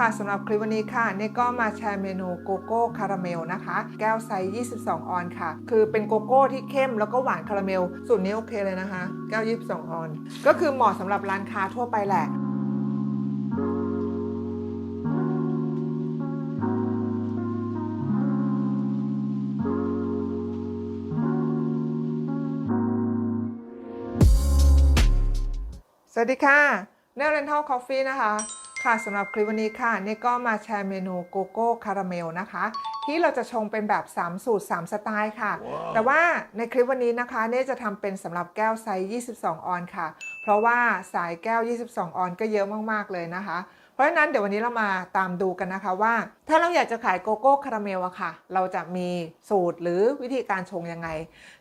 ค่ะสำหรับคลิปวันนี้ค่ะนี่ก็มาแชร์เมนูโกโก้คาราเมลนะคะ แก้วไซส์22 ออนซ์ค่ะ คือเป็นโกโก้ที่เข้มแล้วก็หวานคาราเมล สูตรนี้โอเคเลยนะคะ แก้ว 22 ออนซ์ก็คือเหมาะสำหรับร้านค้าทั่วไปแหละสวัสดีค่ะเนลเรนทัลคอฟฟี่นะคะ ค่ะสำหรับคลิปวันนี้ค่ะนี่ก็มาแชร์เมนูโกโก้คาราเมลนะคะ ที่เราจะชงเป็นแบบ 3 สูตร 3 สไตล์ค่ะแต่ว่าในคลิปวันนี้นะคะเน่จะทำเป็นสำหรับแก้วไซส์22 ออนซ์ค่ะ เพราะว่าสายแก้ว 22 ออนซ์ก็เยอะมากๆเลยนะคะ เพราะฉะนั้นเดี๋ยววันนี้เรามาตามดูกันนะคะว่า ถ้าเราอยากจะขายโกโก้คาราเมลอะค่ะ เราจะมีสูตรหรือวิธีการชงยังไง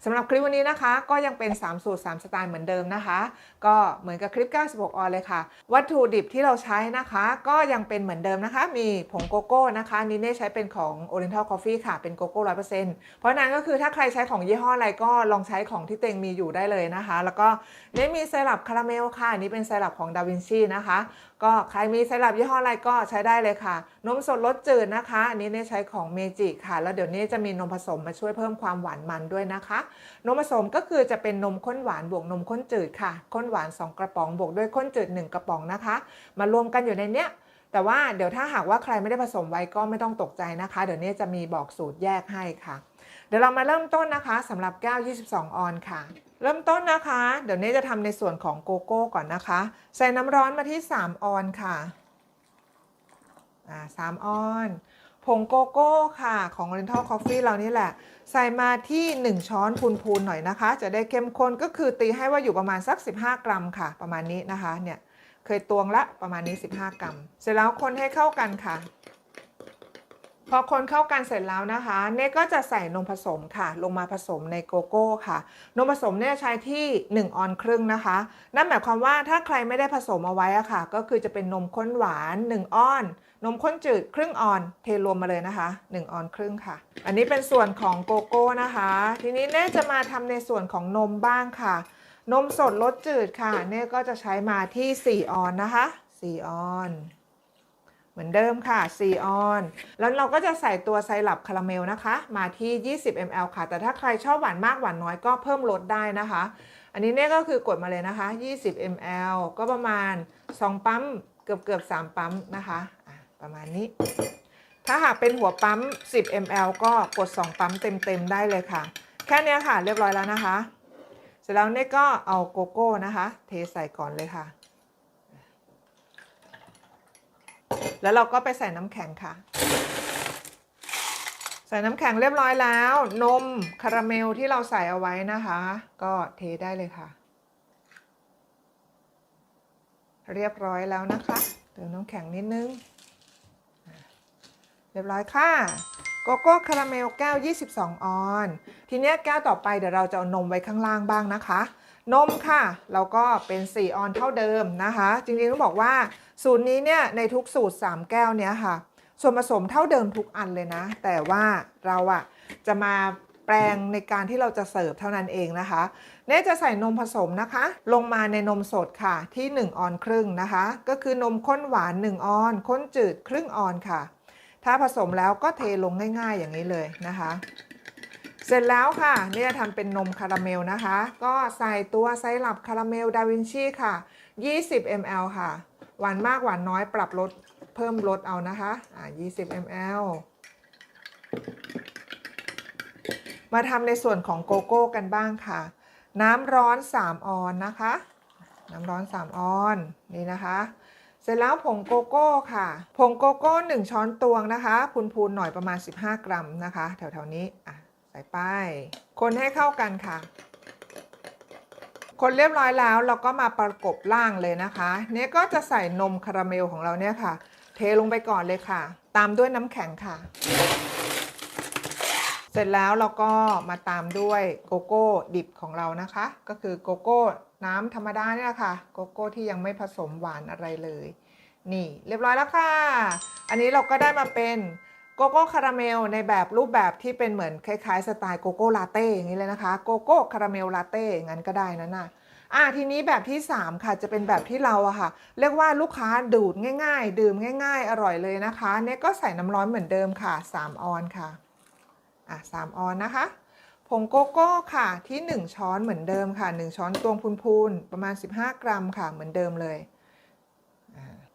สำหรับคลิปวันนี้นะคะ ก็ยังเป็น 3 สูตร 3 สไตล์เหมือนเดิมนะคะ ก็เหมือนกับคลิป 96 ออนเลยค่ะ วัตถุดิบที่เราใช้นะคะ ก็ยังเป็นเหมือนเดิมนะคะ มีผงโกโก้นะคะนี่เน่ใช้เป็นของ Oriental Coffee ค่ะ เป็นโกโก้ร้อยเปอร์เซ็นต์เพราะฉะนั้นก็คือถ้าใครใช้ของยี่ห้ออะไรก็ลองใช้ของที่เต็งมีอยู่ได้เลยนะคะ แล้วก็เน่มีไซรัปคาราเมลค่ะอันนี้เป็นไซรัปของดาวินชีนะคะ ก็ใครมีไซรัปยี่ห้ออะไรก็ใช้ได้เลยค่ะนมสดรสจืดนะคะ อันนี้เน่ใช้ของเมจิค่ะ แล้วเดี๋ยวนี้จะมีนมผสมมาช่วยเพิ่มความหวานมันด้วยนะคะ นมผสมก็คือจะเป็นนมข้นหวานบวกนมข้นจืดค่ะ ข้นหวาน 2 กระป๋องบวกด้วยข้นจืด 1 กระป๋องนะคะ มารวมกันอยู่ในเนี้ยแต่ว่าเดี๋ยวถ้าหากว่าใครไม่ได้ผสมไว้ก็ไม่ต้องตกใจนะคะ เดี๋ยวนี้จะมีบอกสูตรแยกให้ค่ะ เดี๋ยวเรามาเริ่มต้นนะคะสำหรับแก้ว 22 ออนค่ะ เริ่มต้นนะคะ เดี๋ยวนี้จะทำในส่วนของโกโก้ก่อนนะคะ ใส่น้ำร้อนมาที่ 3 ออนค่ะ อ่าสามออนผงโกโก้ค่ะของ Oriental Coffee เรานี่แหละ ใส่มาที่ 1 ช้อนพูนๆหน่อยนะคะ จะได้เข้มข้นก็คือตีให้ว่าอยู่ประมาณสัก 15 กรัมค่ะ ประมาณนี้นะคะเนี่ยเคยตวงละประมาณนี้ 15 กรัม เสร็จแล้วคนให้เข้ากันค่ะ พอคนเข้ากันเสร็จแล้วนะคะเน่ก็จะใส่นมผสมค่ะ ลงมาผสมในโกโก้ค่ะ นมผสมเนี่ยใช้ที่ 1 ออนครึ่งนะคะ นั่นหมายความว่าถ้าใครไม่ได้ผสมเอาไว้อะค่ะ ก็คือจะเป็นนมข้นหวาน 1 ออน นมข้นจืดครึ่งออน เทรวมมาเลยนะคะ 1 ออนครึ่งค่ะ อันนี้เป็นส่วนของโกโก้นะคะ ทีนี้เน่จะมาทำในส่วนของนมบ้างค่ะ นมสดรสจืดค่ะ เน่ก็จะใช้มาที่ 4 ออนนะคะ 4 ออน มือนเดิมค่ะ4ออน แล้วเราก็จะใส่ตัวไซรัปคาราเมลนะคะ มาที่ 20 ml ค่ะ แต่ถ้าใครชอบหวานมากหวานน้อยก็เพิ่มลดได้นะคะ อันนี้เนี่ยก็คือกดมาเลยนะคะ 20 ml ก็ประมาณ 2 ปั๊ม เกือบเกือบ3ปั๊มนะคะประมาณนี้ ถ้าหากเป็นหัวปั๊ม 10 ml ก็กด 2 ปั๊มเต็มๆได้เลยค่ะ แค่นี้ค่ะเรียบร้อยแล้วนะคะ เสร็จแล้วเนี่ยก็เอาโกโก้นะคะ เทใส่ก่อนเลยค่ะ แล้วเราก็ไปใส่น้ำแข็งค่ะ ใส่น้ำแข็งเรียบร้อยแล้ว นมคาราเมลที่เราใส่เอาไว้นะคะ ก็เทได้เลยค่ะ เรียบร้อยแล้วนะคะเติมน้ำแข็งนิดนึงเรียบร้อยค่ะโกโก้คาราเมลแก้ว 22 ออน ทีนี้แก้วต่อไปเดี๋ยวเราจะเอานมไว้ข้างล่างบ้างนะคะ นมค่ะเราก็เป็น 4 ออนเท่าเดิมนะคะ จริงๆต้องบอกว่าสูตรนี้เนี่ยในทุกสูตร 3 แก้วเนี้ยค่ะ ส่วนผสมเท่าเดิมทุกอันเลยนะ แต่ว่าเราอะจะมาแปลงในการที่เราจะเสิร์ฟเท่านั้นเองนะคะเน่จะใส่นมผสมนะคะ ลงมาในนมสดค่ะที่ 1 ออนครึ่งนะคะ ก็คือนมข้นหวาน 1 ออนข้นจืดครึ่งออนค่ะ ถ้าผสมแล้วก็เทลงง่าย ๆ อย่างนี้เลยนะคะ เสร็จแล้วค่ะนี่จะทำเป็นนมคาราเมลนะคะ ก็ใส่ตัวไซรัปคาราเมลดาวินชีค่ะ 20 ml ค่ะ หวานมากหวานน้อยปรับลดเพิ่มลดเอานะคะอ่า20 ml มาทำในส่วนของโกโก้กันบ้างค่ะ น้ำร้อน 3 ออนนะคะ น้ำร้อน 3 ออนนี่นะคะ เสร็จแล้วผงโกโก้ค่ะ ผงโกโก้ 1 ช้อนตวงนะคะพูนๆหน่อยประมาณ 15 กรัมนะคะ แถวๆนี้อะ ใส่ไป คนให้เข้ากันค่ะ คนเรียบร้อยแล้วเราก็มาประกบล่างเลยนะคะเนี่ยก็จะใส่นมคาราเมลของเราเนี่ยค่ะ เทลงไปก่อนเลยค่ะ ตามด้วยน้ำแข็งค่ะ เสร็จแล้วเราก็มาตามด้วยโกโก้ดิบของเรานะคะ ก็คือโกโก้น้ำธรรมดาเนี่ยค่ะ โกโก้ที่ยังไม่ผสมหวานอะไรเลย นี่เรียบร้อยแล้วค่ะ อันนี้เราก็ได้มาเป็น โกโก้คาราเมลในแบบรูปแบบที่เป็นเหมือนคล้ายๆสไตล์โกโก้ลาเต้อย่างนี้เลยนะคะโกโก้คาราเมลลาเต้งั้นก็ได้นะน่ะอะทีนี้แบบที่ 3 ค่ะจะเป็นแบบที่เราอะค่ะ เรียกว่าลูกค้าดูดง่าย ๆ ดื่มง่าย ๆ อร่อยเลยนะคะเนี่ยก็ใส่น้ำร้อนเหมือนเดิมค่ะ 3 ออนค่ะอะ3ออนนะคะผงโกโก้ค่ะที่ 1 ช้อนเหมือนเดิมค่ะ 1 ช้อนตวงพูนๆประมาณ 15 กรัมค่ะเหมือนเดิมเลย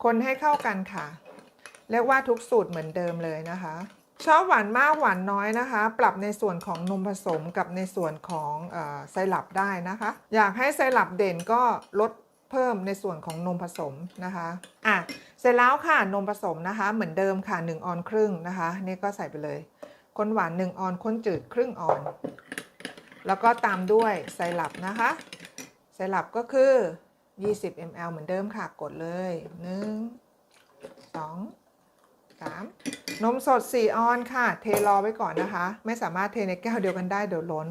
คนให้เข้ากันค่ะ เรียกว่าทุกสูตรเหมือนเดิมเลยนะคะ ชอบหวานมากหวานน้อยนะคะ ปรับในส่วนของนมผสมกับในส่วนของอไซรัปได้นะคะ อยากให้ไซรัปเด่นก็ลดเพิ่มในส่วนของนมผสมนะคะอะเสร็จแล้วค่ะนมผสมนะคะ เหมือนเดิมค่ะ1ออนครึ่งนะคะนี่ก็ใส่ไปเลยคนหวาน1ออนคนจืดครึ่งออน แล้วก็ตามด้วยไซรัปนะคะไซรัปก็คือ 20 ml เหมือนเดิมค่ะ กดเลย 1 2 3นมสด 4 ออนค่ะ เทรอไว้ก่อนนะคะ ไม่สามารถเทในแก้วเดียวกันได้เดี๋ยวล้น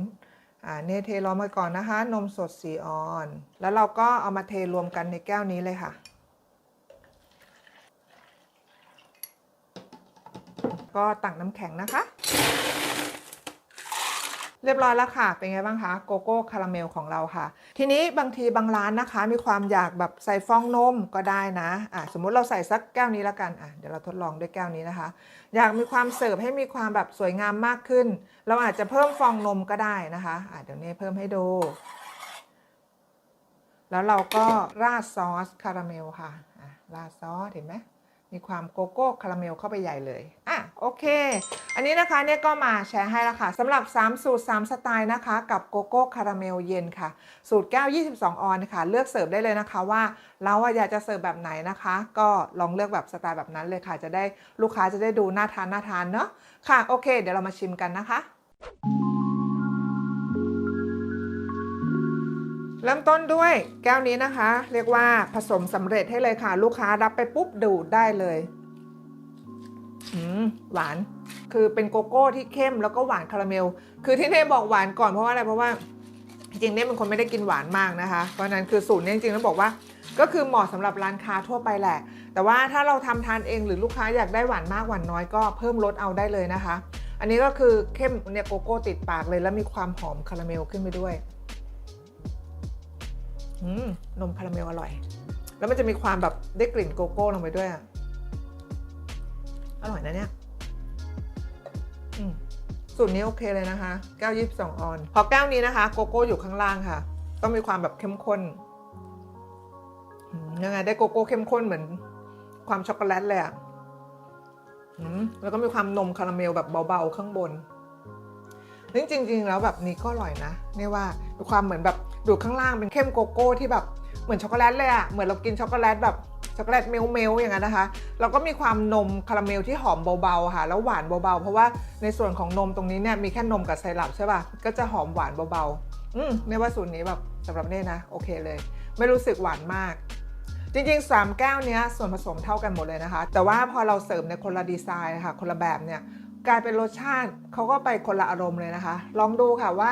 อ่าเนี่ยเทรอมาก่อนนะคะ นมสด 4 ออน แล้วเราก็เอามาเทรวมกันในแก้วนี้เลยค่ะ ก็ตักน้ำแข็งนะคะ เรียบร้อยแล้วค่ะ เป็นไงบ้างคะโกโก้คาราเมลของเราค่ะ ทีนี้บางทีบางร้านนะคะ มีความอยากแบบใส่ฟองนมก็ได้นะอะสมมุติเราใส่สักแก้วนี้แล้วกันอะเดี๋ยวเราทดลองด้วยแก้วนี้นะคะ อยากมีความเสิร์ฟให้มีความแบบสวยงามมากขึ้น เราอาจจะเพิ่มฟองนมก็ได้นะคะอะเดี๋ยวนี้เพิ่มให้ดู แล้วเราก็ราดซอสคาราเมลค่ะอะราดซอสเห็นไหม มีความโกโก้คาราเมลเข้าไปใหญ่เลย อะโอเค อันนี้นะคะเนี่ยก็มาแชร์ให้แล้วค่ะสำหรับ 3 สูตร 3 สไตล์นะคะ กับโกโก้คาราเมลเย็นค่ะ สูตรแก้ว 22 ออนค่ะ เลือกเสิร์ฟได้เลยนะคะว่าเราอะอยากจะเสิร์ฟแบบไหนนะคะ ก็ลองเลือกแบบสไตล์แบบนั้นเลยค่ะ จะได้ลูกค้าจะได้ดูน่าทานน่าทานเนาะค่ะโอเค เดี๋ยวเรามาชิมกันนะคะ เริ่มต้นด้วยแก้วนี้นะคะ เรียกว่าผสมสำเร็จให้เลยค่ะ ลูกค้ารับไปปุ๊บดูดได้เลยอืมหวานคือเป็นโกโก้ที่เข้มแล้วก็หวานคาราเมล คือที่เน่บอกหวานก่อนเพราะว่าอะไรเพราะว่าจริงเน่เป็นคนไม่ได้กินหวานมากนะคะเพราะนั้นคือสูตรเนี่ยจริงๆแล้วบอกว่า ก็คือเหมาะสำหรับร้านค้าทั่วไปแหละ แต่ว่าถ้าเราทำทานเองหรือลูกค้าอยากได้หวานมากหวานน้อยก็เพิ่มลดเอาได้เลยนะคะ อันนี้ก็คือเข้มเนี่ยโกโก้ติดปากเลยแล้วมีความหอมคาราเมลขึ้นไปด้วย นมคาราเมลอร่อย แล้วมันจะมีความแบบได้กลิ่นโกโก้ลงไปด้วยอะอร่อยนะเนี่ยสูตรนี้โอเคเลยนะคะแก้วยี่สิบสองออน พอแก้วนี้นะคะ โกโก้อยู่ข้างล่างค่ะ ต้องมีความแบบเข้มข้นยังไงได้โกโก้เข้มข้นเหมือน ความช็อกโกแลตเลยอะแล้วก็มีความนมคาราเมลแบบเบาๆข้างบนจริงจริง ๆ แล้วแบบนี้ก็อร่อยนะนี่ว่ามีความเหมือนแบบ ดูดข้างล่างเป็นเข้มโกโก้ที่แบบเหมือนช็อกโกแลตเลยอะเหมือนเรากินช็อกโกแลตแบบช็อกโกแลตเมลเมลอย่างนั้นนะคะ แล้วก็มีความนมคาราเมลที่หอมเบาๆค่ะ แล้วหวานเบาๆ เพราะว่าในส่วนของนมตรงนี้เนี่ยมีแค่นมกับไซรัปใช่ป่ะ ก็จะหอมหวานเบาๆ อืมเนี่ยว่าสูตรนี้แบบสำหรับเน่นะ โอเคเลย ไม่รู้สึกหวานมาก จริงๆ 3 แก้วเนี้ยส่วนผสมเท่ากันหมดเลยนะคะ แต่ว่าพอเราเสริมในคนละดีไซน์ค่ะ คนละแบบเนี่ย กลายเป็นรสชาติเขาก็ไปคนละอารมณ์เลยนะคะ ลองดูค่ะว่า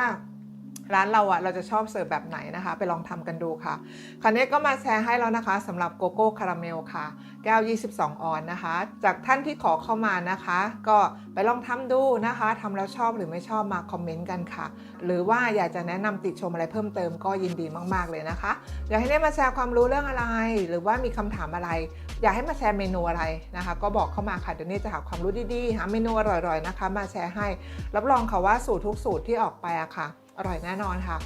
ร้านเราอะเราจะชอบเสิร์ฟแบบไหนนะคะ ไปลองทำกันดูค่ะคราวนี้ก็มาแชร์ให้แล้วนะคะสำหรับโกโก้คาราเมลค่ะ แก้ว 22 ออนนะคะ จากท่านที่ขอเข้ามานะคะ ก็ไปลองทำดูนะคะทำแล้วชอบหรือไม่ชอบมาคอมเมนต์กันค่ะ หรือว่าอยากจะแนะนำติชมอะไรเพิ่มเติมก็ยินดีมาก ๆ เลยนะคะ อยากให้ได้มาแชร์ความรู้เรื่องอะไร หรือว่ามีคำถามอะไร อยากให้มาแชร์เมนูอะไรนะคะ ก็บอกเข้ามาค่ะเดี๋ยวนี้จะหาความรู้ดีๆหาเมนูอร่อยๆนะคะ มาแชร์ให้ รับรองค่ะว่าสูตรทุกสูตรที่ออกไปอะค่ะ อร่อยแน่นอนค่ะ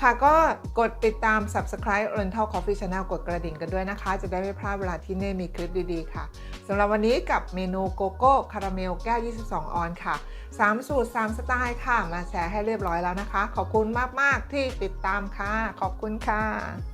ค่ะก็กดติดตาม subscribe Oriental Coffee Channel กดกระดิ่งกันด้วยนะคะ จะได้ไม่พลาดเวลาที่เน่มีคลิปดีๆ ค่ะสำหรับวันนี้กับเมนูโกโก้คาราเมลแก้ว 22 ออนค่ะ 3 สูตร 3 สไตล์ค่ะ มาแชร์ให้เรียบร้อยแล้วนะคะ ขอบคุณมาก ๆ ที่ติดตามค่ะ ขอบคุณค่ะ